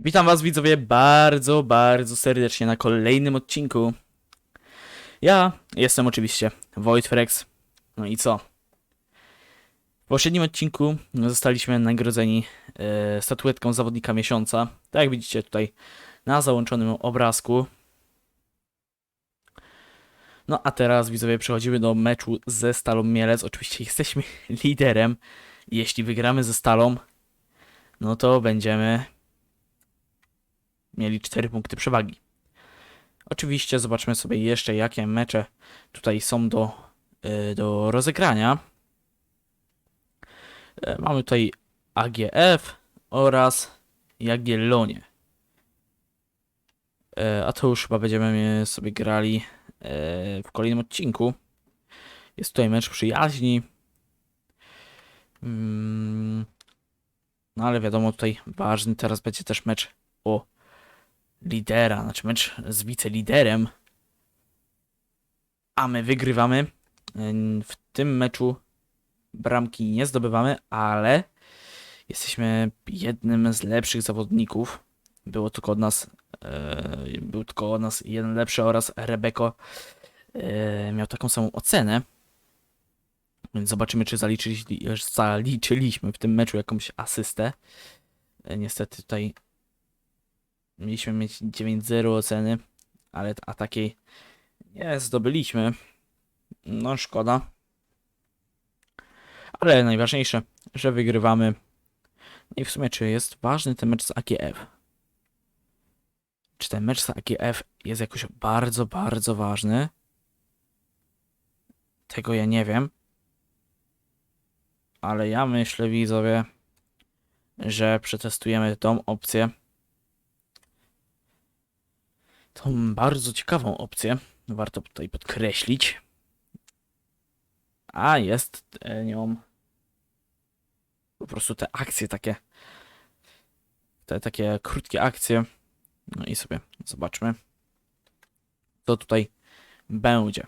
Witam was widzowie bardzo, bardzo serdecznie na kolejnym odcinku. Ja jestem oczywiście Wojtfrex. No i co? W poprzednim odcinku zostaliśmy nagrodzeni e, statuetką zawodnika miesiąca. Tak jak widzicie tutaj na załączonym obrazku. No a teraz widzowie przechodzimy do meczu ze Stalą Mielec. Oczywiście jesteśmy liderem. Jeśli wygramy ze Stalą, no to będziemy mieli 4 punkty przewagi. Oczywiście zobaczmy sobie jeszcze, jakie mecze tutaj są do, y, do rozegrania. E, Mamy tutaj AGF oraz Jagiellonie. E, A to już chyba będziemy sobie grali e, w kolejnym odcinku. Jest tutaj mecz przyjaźni. Mm, No ale wiadomo, tutaj ważny teraz będzie też mecz o lidera, znaczy mecz z wiceliderem. A my wygrywamy. W tym meczu bramki nie zdobywamy, ale jesteśmy jednym z lepszych zawodników. Było tylko od nas, e, był tylko od nas jeden lepszy oraz Rebeko e, miał taką samą ocenę. Więc zobaczymy, czy zaliczyli, zaliczyliśmy w tym meczu jakąś asystę. E, Niestety tutaj Mieliśmy mieć 9-0 oceny, ale a takiej nie zdobyliśmy. No szkoda. Ale najważniejsze, że wygrywamy. I w sumie, czy jest ważny ten mecz z AGF? Czy ten mecz z AGF jest jakoś bardzo, bardzo ważny? Tego ja nie wiem. Ale ja myślę, widzowie, że przetestujemy tą opcję tą bardzo ciekawą opcję. Warto tutaj podkreślić. A jest nią po prostu te akcje takie. Te takie krótkie akcje. No i sobie zobaczmy, co tutaj będzie.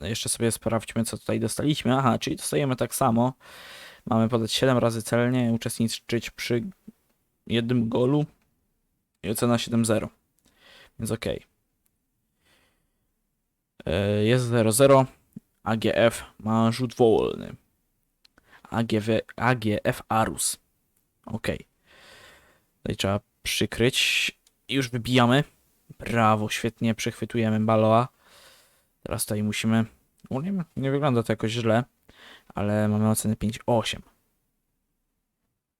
Jeszcze sobie sprawdźmy, co tutaj dostaliśmy. Aha, czyli dostajemy tak samo. Mamy podać 7 razy celnie, uczestniczyć przy jednym golu i ocena 7-0. Więc ok. E, Jest 0-0. AGF ma rzut wolny. AGW, AGF Arus. Ok. Tutaj trzeba przykryć. Już wybijamy. Brawo, świetnie przechwytujemy Baloa. Teraz tutaj musimy. Nie, nie wygląda to jakoś źle, ale mamy ocenę 5-8.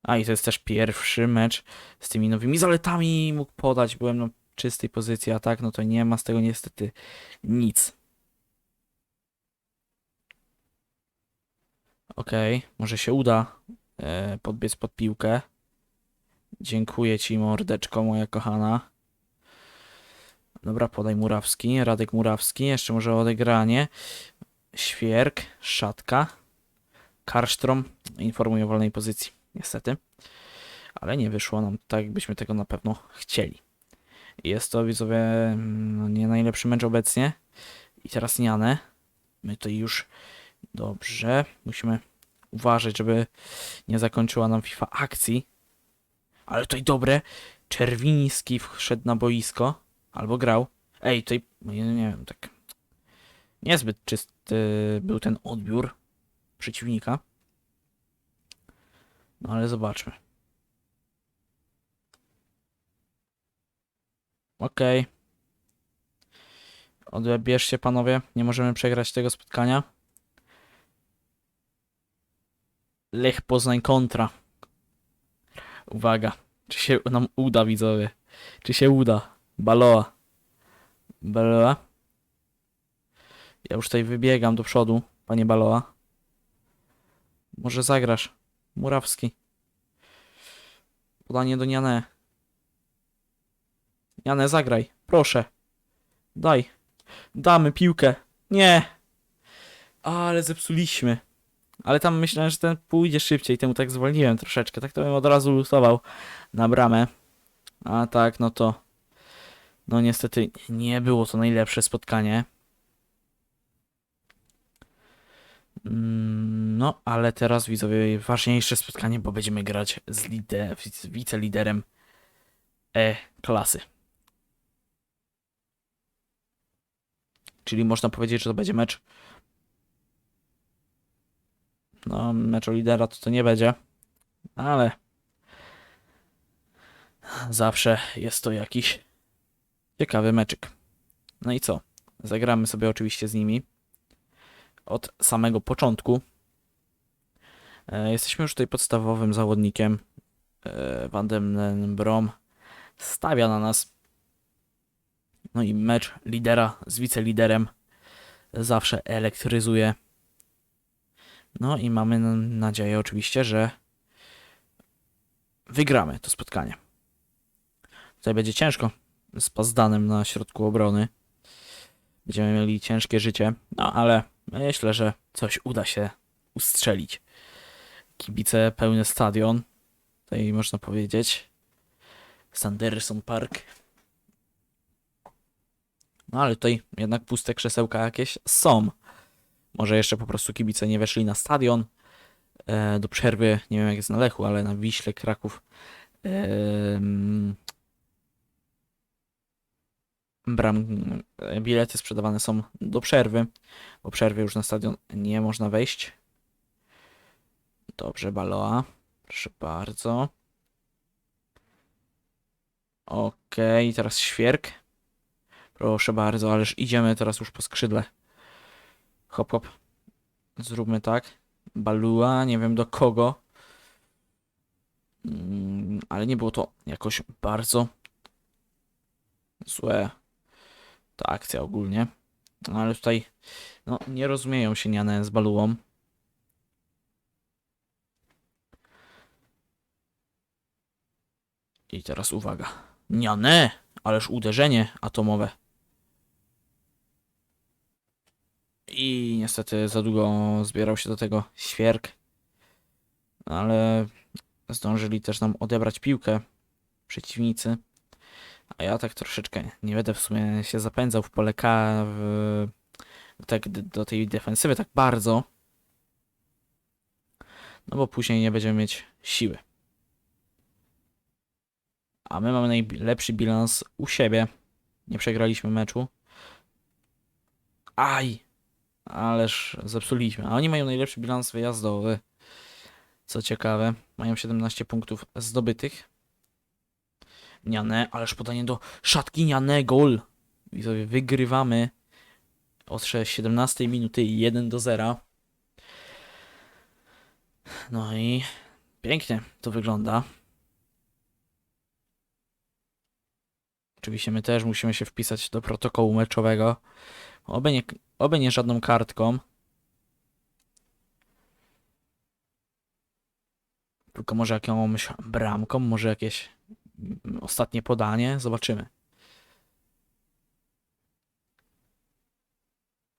A i to jest też pierwszy mecz z tymi nowymi zaletami. Mógł podać, byłem na czystej pozycji, a tak, no to nie ma z tego niestety nic. Okej, może się uda e, podbiec pod piłkę. Dziękuję ci, mordeczko, moja kochana. Dobra, podaj Murawski, Radek Murawski, jeszcze może odegranie. Świerk, Szatka, Karsztrom, informuję o wolnej pozycji, niestety. Ale nie wyszło nam tak, jakbyśmy tego na pewno chcieli. Jest to widzowie no, nie najlepszy mecz obecnie. I teraz Niane. My tutaj już dobrze. Musimy uważać, żeby nie zakończyła nam FIFA akcji. Ale tutaj dobre. Czerwiński wszedł na boisko. Albo grał. Ej, tutaj nie, nie wiem, tak. Niezbyt czysty był ten odbiór przeciwnika. No ale zobaczmy. Okej. Odbierzcie panowie, nie możemy przegrać tego spotkania. Lech Poznań kontra. Uwaga, czy się nam uda widzowie? Czy się uda? Baloa. Baloa. Ja już tutaj wybiegam do przodu, panie Baloa. Może zagrasz. Murawski. Podanie do Niane. Janę, zagraj. Proszę. Daj. Damy piłkę. Nie. Ale zepsuliśmy. Ale tam myślałem, że ten pójdzie szybciej. Temu tak zwolniłem troszeczkę. Tak to bym od razu lutował na bramę. A tak, no to... No niestety nie było to najlepsze spotkanie. Mm, No, ale teraz widzowie ważniejsze spotkanie, bo będziemy grać z, lider, wiceliderem E Czyli można powiedzieć, że to będzie mecz. No, mecz o lidera to to nie będzie, ale zawsze jest to jakiś ciekawy meczyk. No i co? Zagramy sobie oczywiście z nimi od samego początku. E, Jesteśmy już tutaj podstawowym zawodnikiem. E, Van den Brom stawia na nas. No i mecz lidera z wiceliderem zawsze elektryzuje. No i mamy nadzieję oczywiście, że wygramy to spotkanie. Tutaj będzie ciężko z Pazdanem na środku obrony. Będziemy mieli ciężkie życie, no ale myślę, że coś uda się ustrzelić. Kibice, pełny stadion. Tutaj można powiedzieć. Sanderson Park. No ale tutaj jednak puste krzesełka jakieś są. Może jeszcze po prostu kibice nie weszli na stadion. E, do przerwy, nie wiem jak jest na Lechu, ale na Wiśle, Kraków. em, bram, e, bilety sprzedawane są do przerwy. Po przerwie już na stadion nie można wejść. Dobrze, Baloa. Proszę bardzo. Okej, teraz świerk. Proszę bardzo, ależ idziemy teraz już po skrzydle. Hop, hop. Zróbmy tak. Balua, nie wiem do kogo. Mm, ale nie było to jakoś bardzo złe. Ta akcja ogólnie. No ale tutaj no, nie rozumieją się Niane z Baluą. I teraz uwaga. Niane! Ależ uderzenie atomowe. I niestety za długo zbierał się do tego świerk. Ale zdążyli też nam odebrać piłkę przeciwnicy. A ja tak troszeczkę nie będę w sumie się zapędzał w pole K w, tak do tej defensywy tak bardzo. No bo później nie będziemy mieć siły. A my mamy najlepszy bilans u siebie. Nie przegraliśmy meczu. Aj! Ależ zepsuliśmy. A oni mają najlepszy bilans wyjazdowy. Co ciekawe, mają 17 punktów zdobytych. Niane, ależ podanie do szatki Niane, gol. Widzowie, wygrywamy od 17 minuty 1 do 0. No i pięknie to wygląda. Oczywiście my też musimy się wpisać do protokołu meczowego. Oby nie, oby nie żadną kartką. Tylko może jakąś bramką, może jakieś mm, ostatnie podanie. Zobaczymy.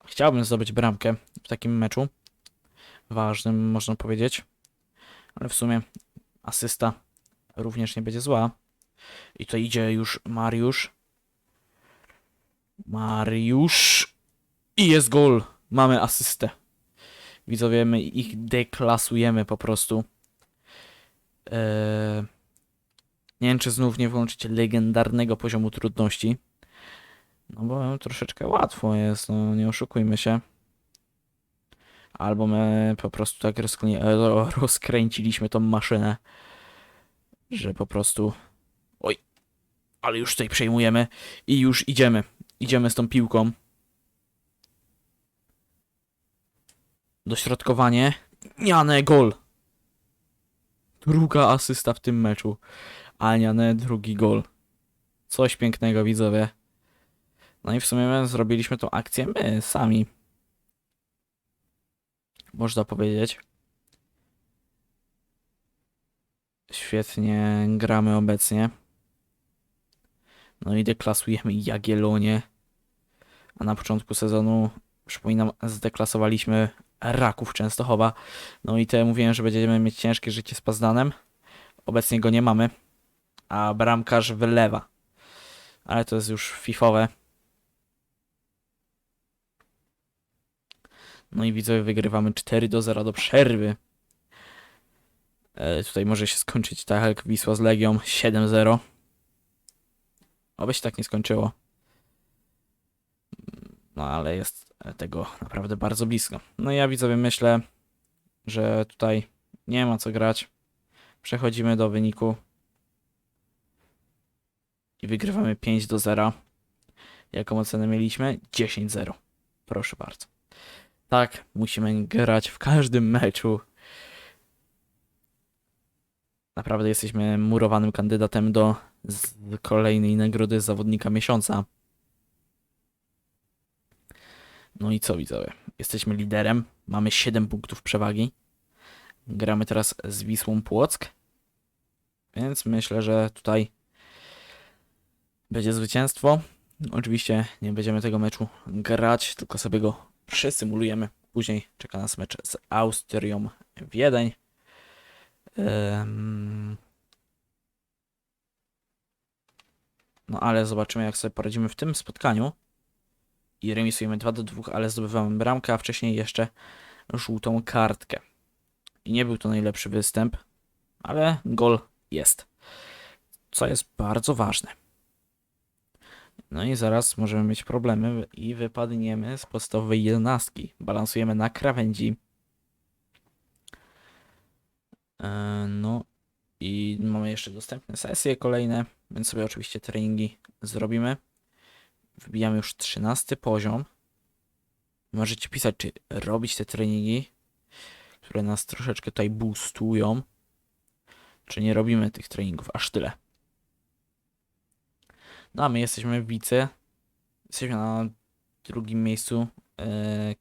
Chciałbym zdobyć bramkę w takim meczu. Ważnym, można powiedzieć. Ale w sumie asysta również nie będzie zła. I to idzie już Mariusz. Mariusz. I jest gol. Mamy asystę. Widzowie, my ich deklasujemy po prostu. Eee, nie wiem, czy znów nie włączyć legendarnego poziomu trudności. No bo troszeczkę łatwo jest, no nie oszukujmy się. Albo my po prostu tak rozkrę- ro- rozkręciliśmy tą maszynę, że po prostu... Oj, ale już tutaj przejmujemy i już idziemy. Idziemy z tą piłką. Dośrodkowanie. Niane, gol. Druga asysta w tym meczu. A Niane, drugi gol. Coś pięknego, widzowie. No i w sumie my zrobiliśmy tą akcję my sami. Można powiedzieć. Świetnie gramy obecnie. No i deklasujemy Jagiellonie. A na początku sezonu, przypominam, zdeklasowaliśmy Raków Częstochowa. No i te mówiłem, że będziemy mieć ciężkie życie z Pazdanem. Obecnie go nie mamy. A bramkarz wylewa. Ale to jest już fifowe. No i widzowie wygrywamy 4 do 0 do przerwy. E, tutaj może się skończyć tak jak Wisła z Legią 7-0. Oby się tak nie skończyło. No ale jest tego naprawdę bardzo blisko. No ja widzowie myślę, że tutaj nie ma co grać. Przechodzimy do wyniku. I wygrywamy 5 do 0. Jaką ocenę mieliśmy? 10-0. Proszę bardzo. Tak, musimy grać w każdym meczu. Naprawdę jesteśmy murowanym kandydatem do kolejnej nagrody zawodnika miesiąca. No i co widzowie? Jesteśmy liderem, mamy 7 punktów przewagi. Gramy teraz z Wisłą Płock. Więc myślę, że tutaj będzie zwycięstwo. Oczywiście nie będziemy tego meczu grać, tylko sobie go przesymulujemy. Później czeka nas mecz z Austrią Wiedeń. No ale zobaczymy jak sobie poradzimy w tym spotkaniu. I remisujemy 2 do 2, ale zdobywamy bramkę, a wcześniej jeszcze żółtą kartkę. I nie był to najlepszy występ, ale gol jest. Co jest bardzo ważne. No i zaraz możemy mieć problemy i wypadniemy z podstawowej jedenastki. Balansujemy na krawędzi. E, No i mamy jeszcze dostępne sesje kolejne, więc sobie oczywiście treningi zrobimy. Wbijamy już 13 poziom. Możecie pisać, czy robić te treningi, które nas troszeczkę tutaj boostują, czy nie robimy tych treningów aż tyle. No a my jesteśmy w wice. Jesteśmy na drugim miejscu e,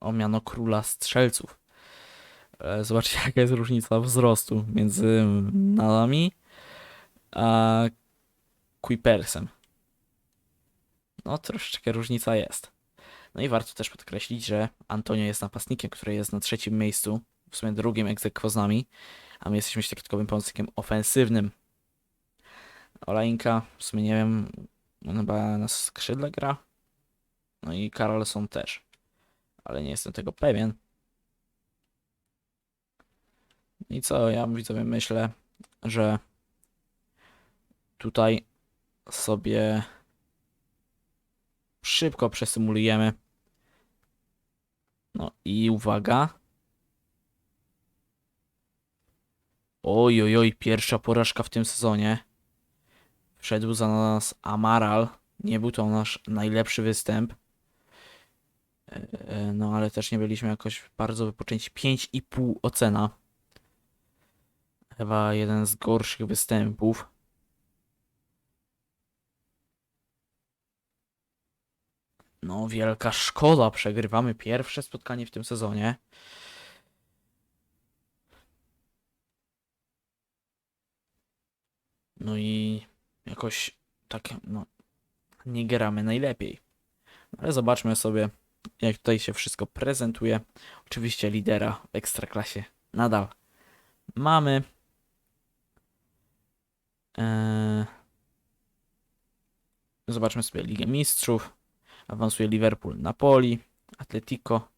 o miano króla strzelców. E, zobaczcie, jaka jest różnica wzrostu między nami a Kuipersem. No, troszeczkę różnica jest. No i warto też podkreślić, że Antonio jest napastnikiem, który jest na trzecim miejscu, w sumie drugim egzekwo z nami, a my jesteśmy środkowym pomocnikiem ofensywnym. Olajinka, w sumie nie wiem, on chyba na skrzydle gra. No i Karolson też, ale nie jestem tego pewien. I co, ja widzowie myślę, że tutaj sobie szybko przesymulujemy. No i uwaga. Oj, oj, oj, pierwsza porażka w tym sezonie. Wszedł za nas Amaral. Nie był to nasz najlepszy występ. E, No ale też nie byliśmy jakoś bardzo wypoczęci. 5,5 ocena. Chyba jeden z gorszych występów. No, wielka szkoda. Przegrywamy pierwsze spotkanie w tym sezonie. No i jakoś tak, no, nie gramy najlepiej. Ale zobaczmy sobie, jak tutaj się wszystko prezentuje. Oczywiście lidera w ekstraklasie nadal mamy. Eee... Zobaczmy sobie Ligę Mistrzów. Awansuje Liverpool, Napoli, Atletico,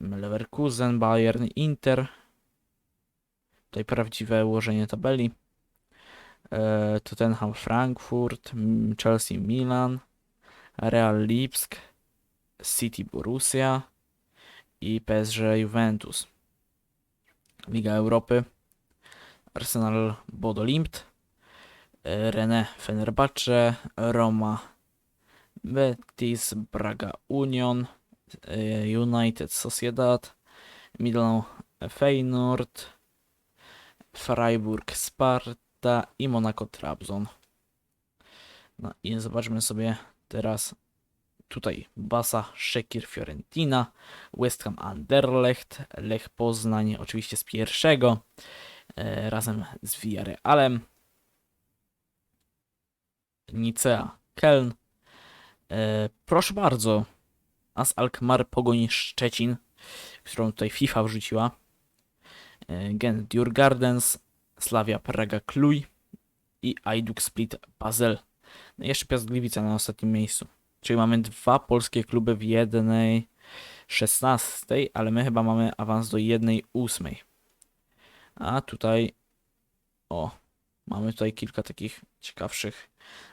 Leverkusen, Bayern, Inter. Tutaj prawdziwe ułożenie tabeli. E, Tottenham, Frankfurt, Chelsea, Milan, Real Lipsk, City, Borussia i PSG, Juventus. Liga Europy. Arsenal, Bodo Glimt, e, Rennes, Fenerbahce, Roma, Betis, Braga Union, e, United Sociedad, Milan Feyenoord, Freiburg Sparta i Monaco Trabzon. No i zobaczmy sobie teraz tutaj Basa, Szekir, Fiorentina, West Ham Anderlecht, Lech Poznań oczywiście z pierwszego e, razem z Villarrealem, Nicea, Keln, E, proszę bardzo. As Alkmaar Pogoń Szczecin, którą tutaj FIFA wrzuciła. E, Gen Djurgardens, Slavia Praga Kluj i Ajduk Split Basel. No jeszcze Piast Gliwice na ostatnim miejscu. Czyli mamy dwa polskie kluby w jednej szesnastej, ale my chyba mamy awans do jednej ósmej. A tutaj o, mamy tutaj kilka takich ciekawszych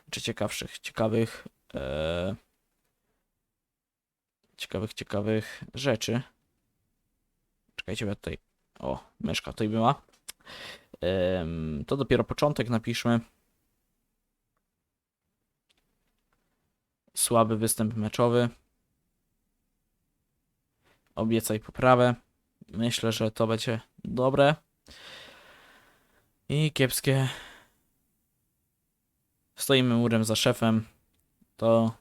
czy ciekawszych, ciekawych, e, ciekawych, ciekawych rzeczy. Czekajcie, bo ja tutaj, o, myszka tutaj była. To dopiero początek, napiszmy. Słaby występ meczowy. Obiecaj poprawę. Myślę, że to będzie dobre. I kiepskie. Stoimy murem za szefem. To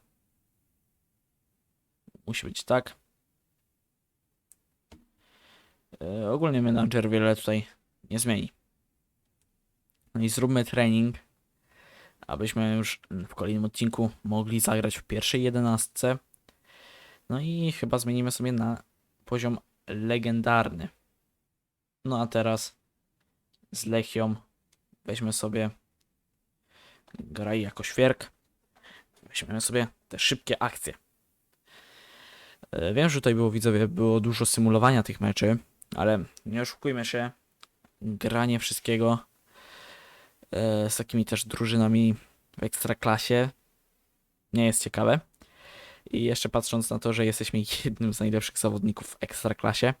musi być tak. E, ogólnie menadżer wiele tutaj nie zmieni. No i zróbmy trening, abyśmy już w kolejnym odcinku mogli zagrać w pierwszej jedenastce. No i chyba zmienimy sobie na poziom legendarny. No a teraz z Lechią weźmy sobie graj jako świerk. Weźmiemy sobie te szybkie akcje. E, Wiem, że tutaj było widzowie, było dużo symulowania tych meczy, ale nie oszukujmy się, granie wszystkiego e, z takimi też drużynami w ekstraklasie nie jest ciekawe. I jeszcze patrząc na to, że jesteśmy jednym z najlepszych zawodników w ekstraklasie,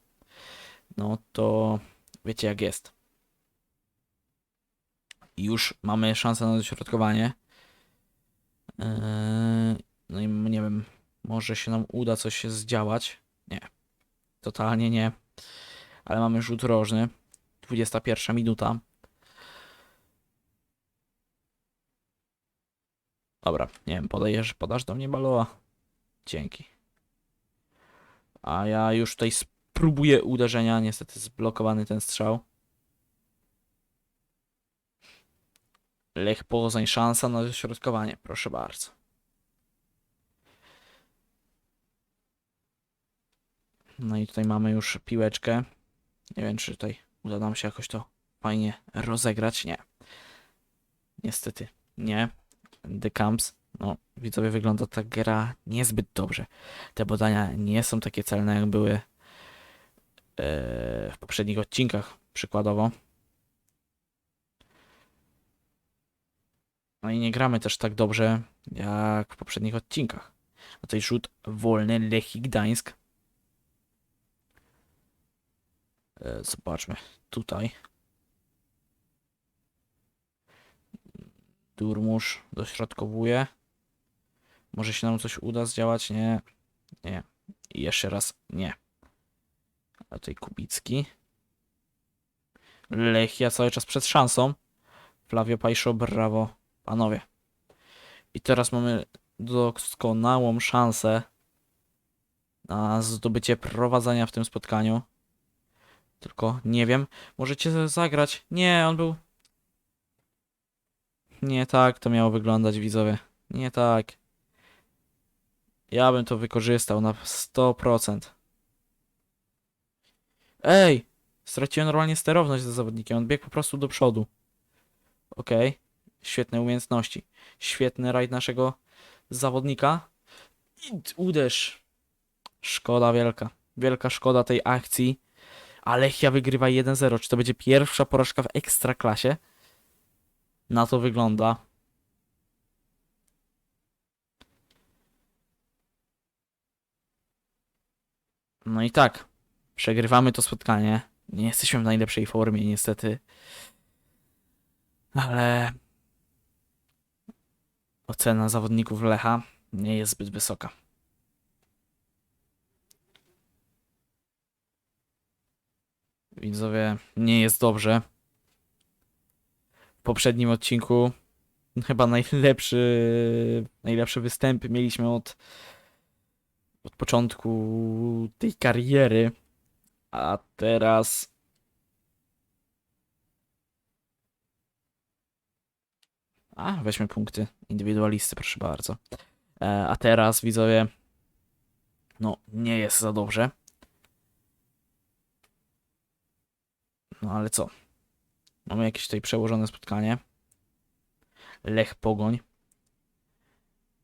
no to wiecie jak jest. Już mamy szansę na dośrodkowanie. Eee, No i nie wiem, może się nam uda coś zdziałać. Nie, totalnie nie. Ale mamy rzut rożny. 21 minuta. Dobra, nie wiem, podajesz, podasz do mnie baloa. Dzięki. A ja już tutaj spróbuję uderzenia, niestety zblokowany ten strzał. Lech Poznań, szansa na dośrodkowanie, proszę bardzo. No i tutaj mamy już piłeczkę. Nie wiem, czy tutaj uda nam się jakoś to fajnie rozegrać. Nie. Niestety nie. The Camps. No, widzowie, wygląda ta gra niezbyt dobrze. Te badania nie są takie celne, jak były e, w poprzednich odcinkach, przykładowo. No i nie gramy też tak dobrze jak w poprzednich odcinkach. A tutaj rzut wolny Lechii Gdańsk. E, Zobaczmy tutaj. Durmusz dośrodkowuje. Może się nam coś uda zdziałać? Nie. Nie. I jeszcze raz nie. A tutaj Kubicki. Lechia cały czas przed szansą. Flavio Pajszo, brawo. Panowie. I teraz mamy doskonałą szansę na zdobycie prowadzenia w tym spotkaniu. Tylko nie wiem, możecie zagrać. Nie, on był. Nie tak to miało wyglądać, widzowie. Nie tak. Ja bym to wykorzystał na 100%. Ej! Straciłem normalnie sterowność ze zawodnikiem. On biegł po prostu do przodu. Okej. Świetne umiejętności. Świetny rajd naszego zawodnika. I uderz. Szkoda wielka. Wielka szkoda tej akcji. Ale Lechia wygrywa 1-0. Czy to będzie pierwsza porażka w ekstraklasie? Na to wygląda. No i tak. Przegrywamy to spotkanie. Nie jesteśmy w najlepszej formie, niestety. Ale ocena zawodników Lecha nie jest zbyt wysoka. Widzowie, nie jest dobrze. W poprzednim odcinku chyba najlepszy, najlepsze występy mieliśmy od, od początku tej kariery. A teraz A, weźmy punkty indywidualisty, proszę bardzo. E, a teraz, widzowie, no, nie jest za dobrze. No, ale co? Mamy jakieś tutaj przełożone spotkanie. Lech Pogoń.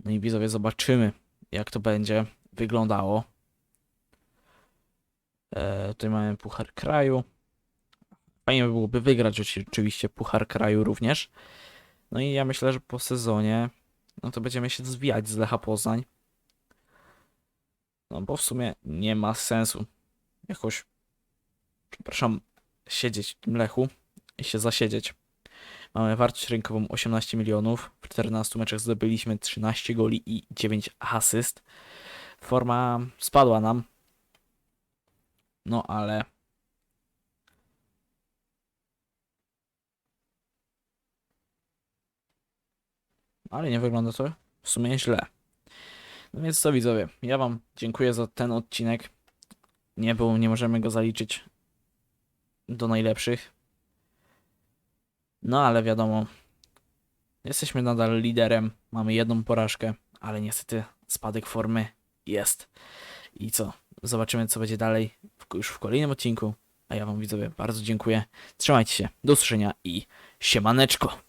No i widzowie, zobaczymy, jak to będzie wyglądało. E, tutaj mamy Puchar Kraju. Fajnie by byłoby wygrać oczywiście Puchar Kraju również. No i ja myślę, że po sezonie, no to będziemy się zwijać z Lecha Poznań. No bo w sumie nie ma sensu jakoś, przepraszam, siedzieć w tym Lechu i się zasiedzieć. Mamy wartość rynkową 18 milionów. W 14 meczach zdobyliśmy 13 goli i 9 asyst. Forma spadła nam. No ale. Ale nie wygląda to w sumie źle. No więc co widzowie, ja wam dziękuję za ten odcinek. Nie był, nie możemy go zaliczyć do najlepszych. No ale wiadomo, jesteśmy nadal liderem, mamy jedną porażkę, ale niestety spadek formy jest. I co? Zobaczymy, co będzie dalej już w kolejnym odcinku. A ja Wam widzowie bardzo dziękuję. Trzymajcie się, do usłyszenia i siemaneczko.